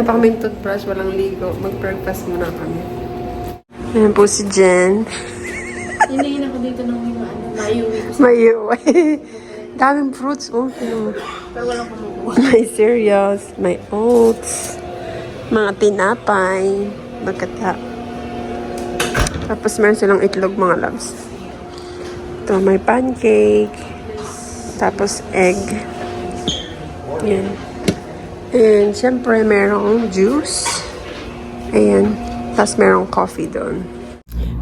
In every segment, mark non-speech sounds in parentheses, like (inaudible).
Wala pa kaming toothbrush, walang ligo. Mag-breakfast muna kami. Ayan po si Jen. Hinahin ako dito ng mga ano, mayuwi ko. May iuwi. (laughs) Daming fruits, oh. Ano. Pero walang kumukuha. May cereals, may oats, mga tinapay, bagata. Tapos meron silang itlog, mga loves. Ito, may pancake. Tapos egg. Yan. And syempre, merong juice. Ayan. Tapos merong coffee doon.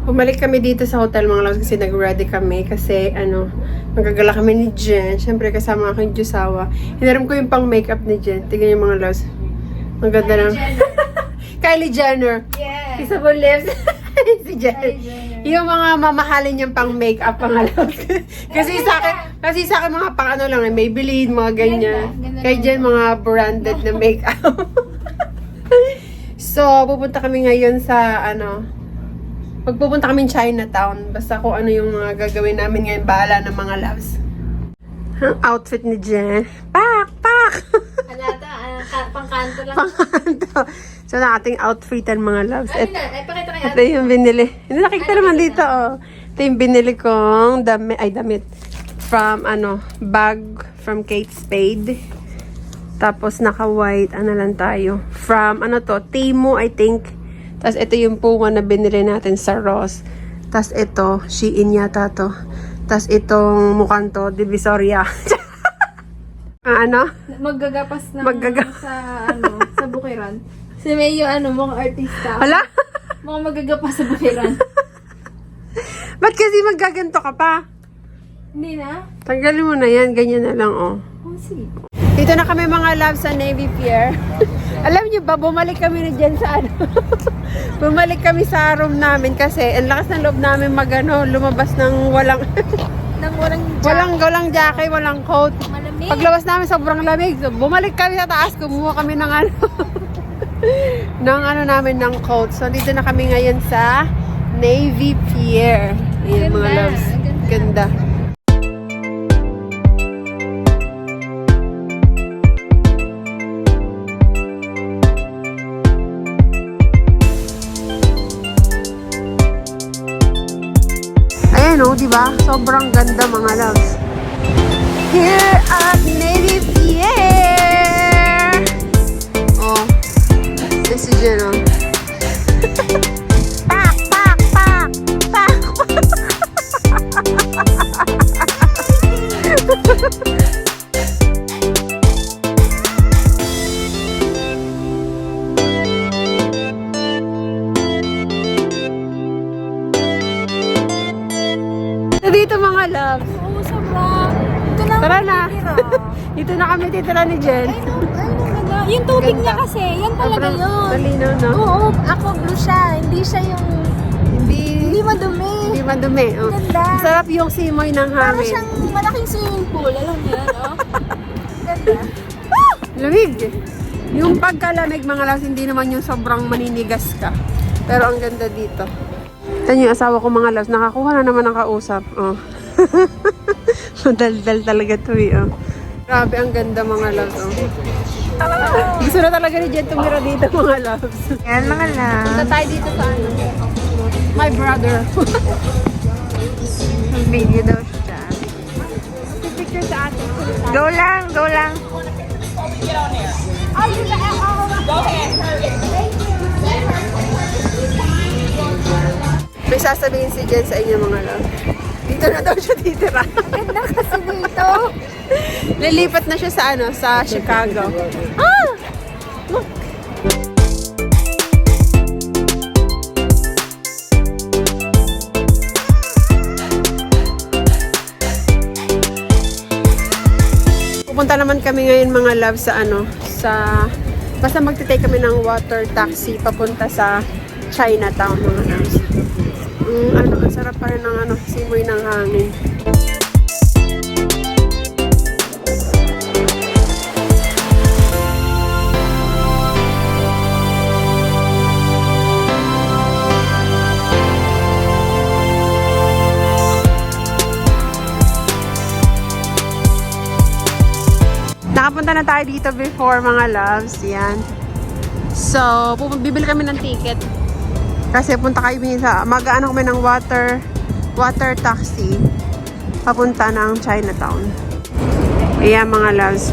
Bumalik kami dito sa hotel mga loves kasi nag-ready kami kasi ano, magagala kami ni Jen. Siyempre kasama aking Diyosawa. Hinaram ko yung pang makeup ni Jen. Tingnan yung mga loves. Ang ganda ng... (laughs) Kylie Jenner. Yes! Kissable lips. (laughs) si Jen. Yung mga mamahalin niyang pang makeup mga loves. (laughs) kasi sa akin, kasi sa akin mga pang ano lang, eh, Maybelline, mga ganyan. Ganda, ganda Kay Jen, mga branded na makeup. (laughs) so, pupunta kami ngayon sa ano, Pagpupunta kami Chinatown, basta kung ano yung mga gagawin namin ngayon, bahala ng mga loves. Ang outfit ni Jen. Pak! Ka- pangkanto lang. Pangkanto. so, na ating outfitan mga loves. Ano na? Ay, pakita kayo. ito yung binili. Hindi nakikita naman dito, oh. Ito yung binili kong damit, ay damit. From, ano, bag from Kate Spade. Tapos, naka-white, ano lang tayo. From, ano to, Timo, I think. Tapos, ito yung puma na binili natin sa Ross. Tapos, ito, Shein yata to. Tapos, itong mukhang to, Divisoria. (laughs) Ah, ano? Maggagapas na Maggaga- sa ano, sa bukiran. Si May yung ano, mga artista. Hala? Mga maggagapas sa bukiran. (laughs) Ba't kasi maggaganto ka pa? Hindi na? Tanggalin mo na yan, ganyan na lang, oh. Oh, sige. Dito na kami mga love sa Navy Pier. (laughs) Alam niyo ba, bumalik kami na dyan sa ano. (laughs) bumalik kami sa room namin kasi ang lakas ng loob namin magano lumabas ng walang Nang walang walang walang jacket, walang coat. Malamig. Paglabas namin sobrang lamig. So, bumalik kami sa taas, kumuha kami ng ano (laughs) ng ano namin ng coat. So dito na kami ngayon sa Navy Pier. Ayan mga Ganda, loves. ganda. Ganda. Ayan o, di ba? Sobrang ganda mga loves. Here at Navy Pier! Oh, this is yun oh. pak, (laughs) pak, pak! Pak, Dito mga loves. Tara na. (laughs) Dito na kami titira ni Jen. Yung tubig niya kasi, yan talaga Sobrang yun. Malinaw, no? Oo, ako blue siya. Hindi siya yung, Hindi, hindi madumi. hindi madumi. Oh. Ganda. Sarap yung simoy ng Para hangin. siyang malaking swimming pool. Alam niyo yan, no? (laughs) Ganda. Lamig. Yung pagkalamig mga loves, hindi naman yung sobrang maninigas ka. Pero ang ganda dito. Ito yung asawa ko mga loves, nakakuha na naman ng kausap. Oh. (laughs) (laughs) Madaldal talaga to eh. Oh. Grabe, ang ganda mga loves. Oh. Gusto na talaga ni Jen tumira dito (laughs) mga loves. Yan, mga lang. Punta tayo dito sa ano. My brother. (laughs) Video daw siya. Picture sa atin. Go lang, go lang. May sasabihin si Jen sa inyo mga love. Dito na daw siya titira. (laughs) Ganda kasi dito. Lilipat na siya sa ano, sa Chicago. Ah! Look! Pupunta naman kami ngayon mga love sa ano, sa basta magte-take kami ng water taxi papunta sa Chinatown mga loves. Mm, ano, sarap pa rin ng ano, simoy ng hangin. Nakapunta na tayo dito before mga loves. Yan. So, bibili kami ng ticket. Kasi punta kami sa, mag-ano kami ng water, water taxi. Papunta ng Chinatown. Ayan mga loves.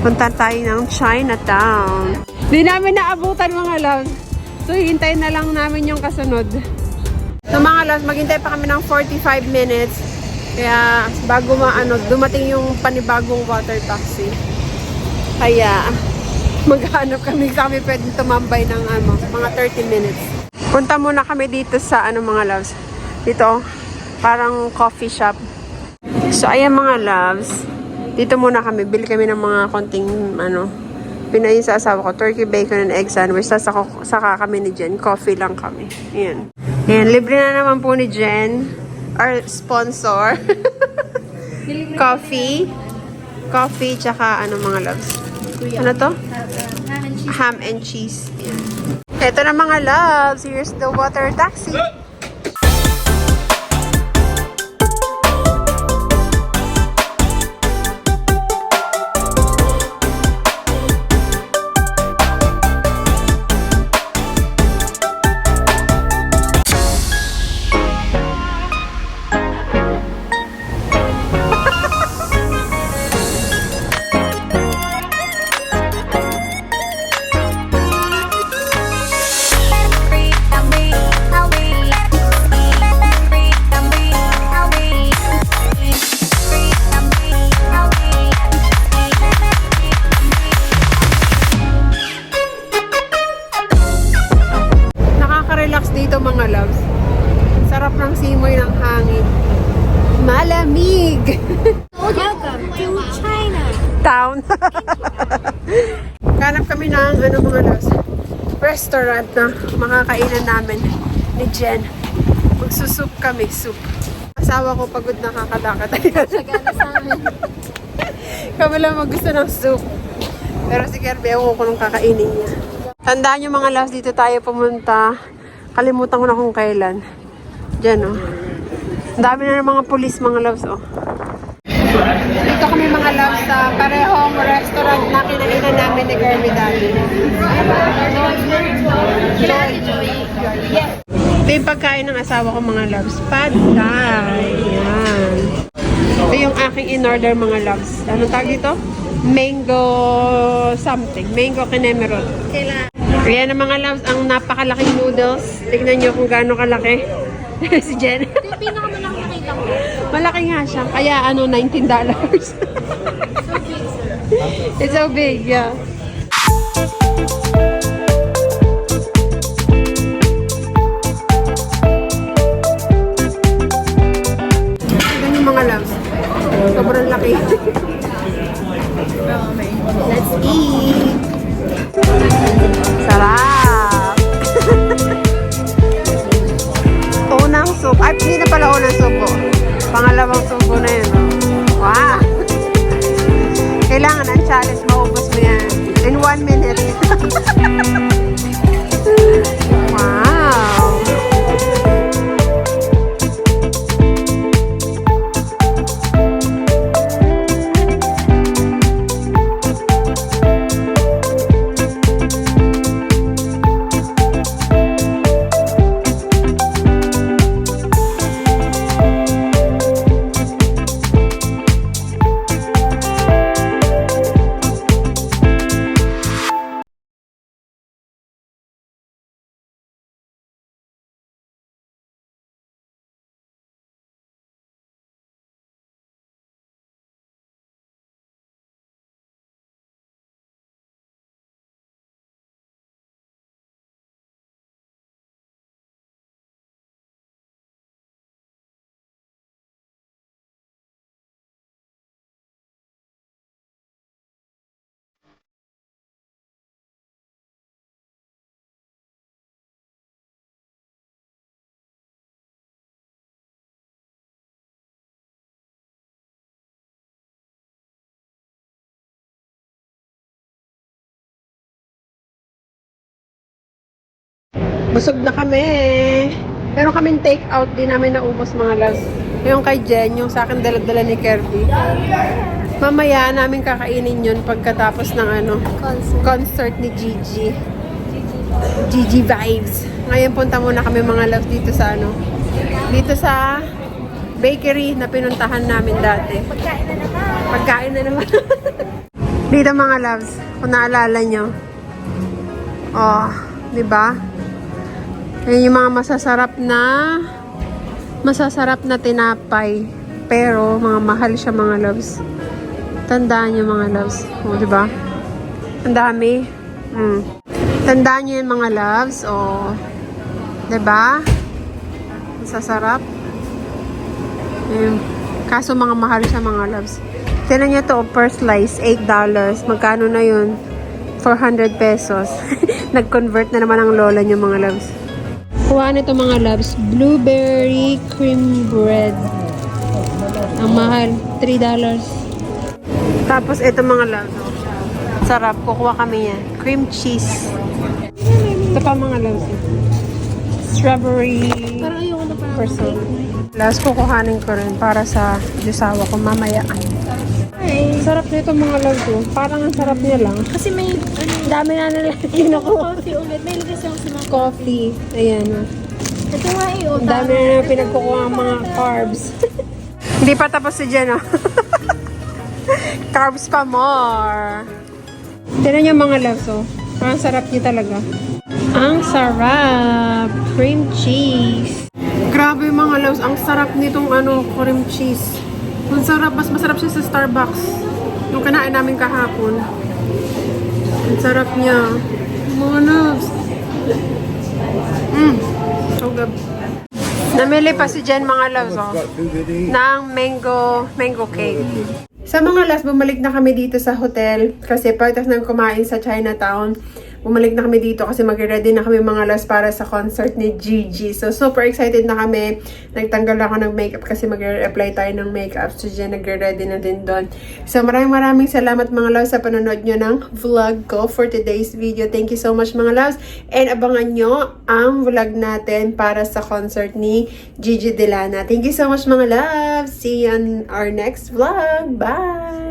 Punta tayo ng Chinatown. Di namin naabutan mga loves. So, hintayin na lang namin yung kasunod. So mga loves, maghintay pa kami ng 45 minutes. Kaya bago maano, dumating yung panibagong water taxi. Kaya (laughs) maghanap kami kami pwedeng tumambay ng ano, mga 30 minutes. Punta muna kami dito sa ano mga loves. Dito, parang coffee shop. So ayan mga loves. Dito muna kami, bili kami ng mga konting ano, pinayin sa asawa ko, turkey bacon and egg sandwich. Tapos saka, saka kami ni Jen, coffee lang kami. Ayan. Ayan, libre na naman po ni Jen, our sponsor. (laughs) coffee. Coffee, tsaka ano mga loves. Ano to? Ham and cheese. Ayan. Ito na mga loves. Here's the water taxi. Restaurant na makakainan namin ni Jen. Magsusup kami, soup. Asawa ko pagod (laughs) na amin. Kami lang mag gusto ng soup. Pero si Kirby, ewan ko nung kakainin niya. Tandaan nyo mga loves, dito tayo pumunta. Kalimutan ko na kung kailan. Diyan, oh. Ang dami na ng mga pulis, mga loves, oh. Dito kami mga loves sa parehong restaurant na kinainan namin ni Kirby dati. Ito yung pagkain ng asawa ko mga loves. Pad Thai. Yan. Ito yung aking in-order mga loves. Anong tawag dito? Mango something. Mango kinemerot. Kailan? Ayan ang mga loves, ang napakalaking noodles. Tignan nyo kung gaano kalaki. (laughs) si Jen. Ito yung pinakamalaki nakita ko. Malaki nga siya. Kaya ano, $19. (laughs) It's so big, yeah. Tignan yung mga loves. Sobrang laki. Let's eat! Sarap! (laughs) unang soup. Ay, hindi na pala unang subo. Pangalawang subo na yun. oh. Wow! Kailangan ang challenge, maubos mo yan. In one minute. (laughs) Busog na kami. Pero kami take out din namin naubos mga loves. Yung kay Jen, yung sa akin dala-dala ni Kirby. Mamaya namin kakainin yun pagkatapos ng ano, Concert. concert ni Gigi. Gigi Vibes. Ngayon punta muna kami mga loves dito sa ano, dito sa bakery na pinuntahan namin dati. Pagkain na naman. Pagkain na naman. (laughs) dito mga loves, kung naalala nyo. Oh, di ba? Yan yung mga masasarap na masasarap na tinapay. Pero mga mahal siya mga loves. Tandaan nyo mga loves. O, di ba? Ang dami. Mm. Tandaan nyo yun mga loves. O, di ba? Masasarap. Ayun. Kaso mga mahal siya mga loves. Tinan nyo to per slice, $8. Magkano na yun? 400 pesos. (laughs) Nag-convert na naman ang lola nyo mga loves. Kuha nito mga loves. Blueberry cream bread. Ang mahal. $3. Tapos ito mga loves. Sarap. Kukuha kami yan. Cream cheese. Ito pa mga loves. Strawberry Parang ayoko na parang person. Last kukuhanin ko rin para sa jusawa ko mamaya. Ay. Sarap nito mga loves. oh. Parang ang sarap niya lang. Kasi may, ano, dami na na ko. coffee ulit. May ligas yung sa mga... Coffee. Ayan. oh. Ito nga eh, oh. Dami na na pinagkukuha ang mga carbs. (laughs) Hindi pa tapos si Jen, oh. (laughs) carbs pa more. Tignan niyo mga loves, oh. Ang sarap niya talaga. Ang sarap. Cream cheese. Grabe mga loves, ang sarap nitong ano, cream cheese. Ang sarap, mas masarap siya sa Starbucks. Yung kinain namin kahapon. Ang sarap niya. Mga loves. Mm. So good. Namili pa si Jen mga loves, oh, ng mango, mango cake. Sa mga last, bumalik na kami dito sa hotel kasi pagtas nang kumain sa Chinatown, bumalik na kami dito kasi mag-ready na kami mga last para sa concert ni Gigi. So, super excited na kami. Nagtanggal ako ng makeup kasi mag-apply tayo ng makeup. So, Jen, nag-ready na din doon. So, maraming maraming salamat mga loves sa panonood nyo ng vlog ko for today's video. Thank you so much mga loves. And abangan nyo ang vlog natin para sa concert ni Gigi Delana. Thank you so much mga loves. See you on our next vlog. Bye!